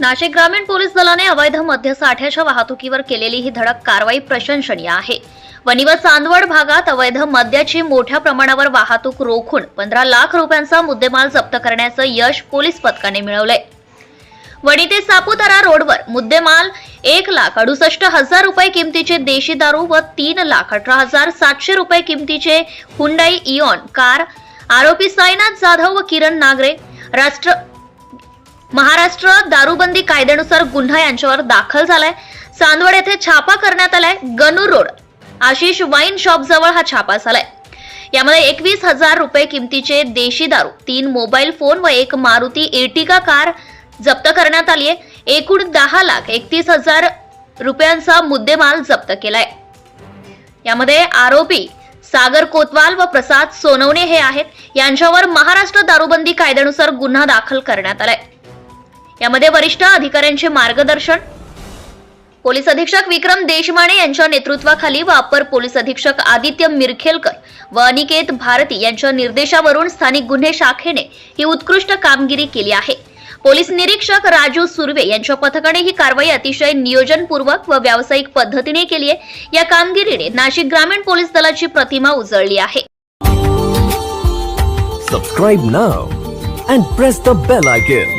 नाशिक ग्रामीण पोलीस दलाने अवैध मद्यसाठ्याच्या वाहतुकीवर केलेली ही धडक कारवाई प्रशंसनीय आहे. वणी व चांदवड भागात अवैध मद्याची मोठ्या प्रमाणावर वाहतूक रोखून पंधरा लाख रुपयांचा मुद्देमाल जप्त करण्याचं यश पोलीस पथकाने मिळवलंय. वणी ते सापुतारा रोडवर मुद्देमाल एक लाख अडुसष्ट हजार रुपये किमतीचे देशी दारू व तीन लाख अठरा हजार सातशे रुपये किमतीचे हुंडाई इऑन कार आरोपी साईनाथ जाधव व किरण नागरे राष्ट्र महाराष्ट्र दारूबंदी कायद्यानुसार गुन्हा यांच्यावर दाखल झालाय. चांदवड येथे छापा करण्यात आलाय Ganu road. Ashish wine shop जवळ हा छापा झालाय. यामध्ये एकवीस हजार रुपये किमतीचे देशी दारू तीन मोबाईल फोन व एक मारुती एटिका कार जप्त करण्यात आली आहे. एकूण दहा लाख एकतीस हजार रुपयांचा मुद्देमाल जप्त केलाय. यामध्ये आरोपी सागर कोतवाल व प्रसाद सोनवणे हे आहेत. यांच्यावर महाराष्ट्र दारूबंदी कायद्यानुसार गुन्हा दाखल करण्यात आलाय. यामध्ये वरिष्ठ अधिकाऱ्यांचे मार्गदर्शन. पोलीस अधीक्षक विक्रम देशमाने यांच्या नेतृत्वाखाली व अपर पोलीस अधीक्षक आदित्य मिरखेलकर व अनिकेत भारती यांच्या निर्देशावरून स्थानिक गुन्हे शाखेने ही उत्कृष्ट कामगिरी केली आहे. पोलीस निरीक्षक राजू सुर्वे यांच्या पथकाने ही कारवाई अतिशय नियोजनपूर्वक व व्यावसायिक पद्धतीने केली आहे. या कामगिरीने नाशिक ग्रामीण पोलीस दलाची प्रतिमा उजळली आहे. Subscribe now and press the bell icon